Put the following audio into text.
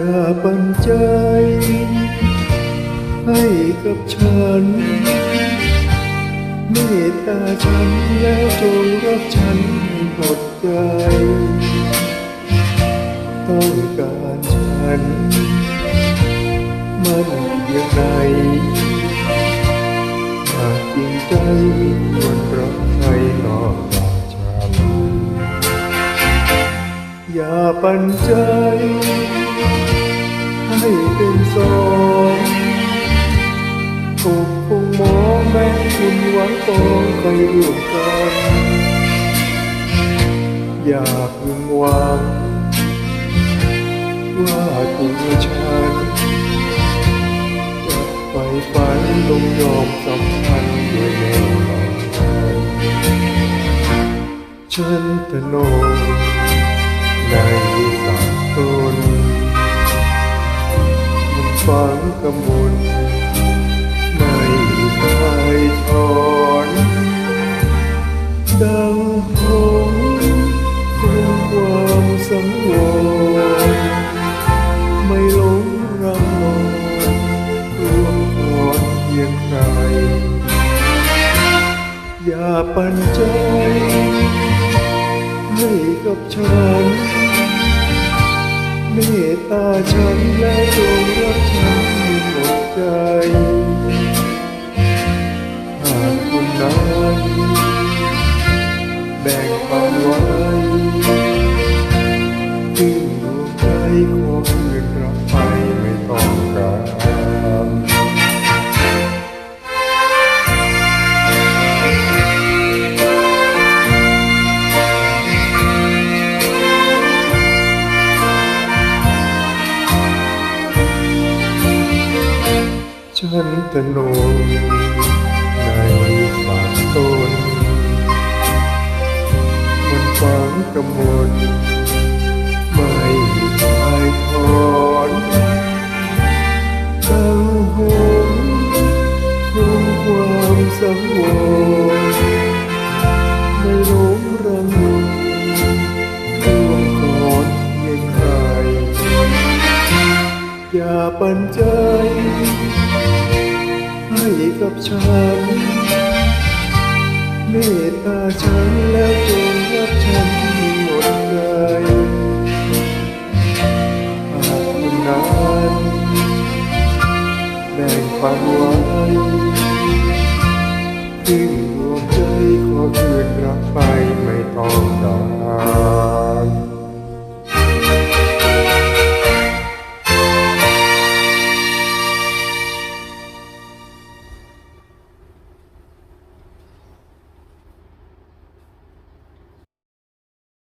่าปันใจ ให้กับฉัน เมตตาฉันแล้วจงรับฉันให้หมดใจ ต้องการฉัน มันเพียงหากจริงใจควรรักใครนอกจากฉัน อย่าปันใจ ให้เป็นสองถูกคงมอแม้คุณหวังปองไปร่วมกันอย่าพึงหวังว่าตัวฉันจะไปฝันลงยอมสัมพันธ์ด้วยแน่นอนฉันตะนใน ฝังกำมลไม่คายถอนดังหงคงความสังวรไม่หลงรังนอนรวมกอดเพียงใครอย่าปันใจให้กับฉัน เมตตาฉันแล ฉันตะโนในปากต้นมันฝังกำมลไม่คลายถอนกังหงคงความสังวรไม่หลงรังมนดวงกอดเพียงใครอย่าปันใจให้ กับฉัน เมตตาฉันแล้วจงรับฉันให้หมดใจหากคุณนั้นแบ่งปันไว้ครึ่งดวงใจขอคืนรักไปไม่ต้องการ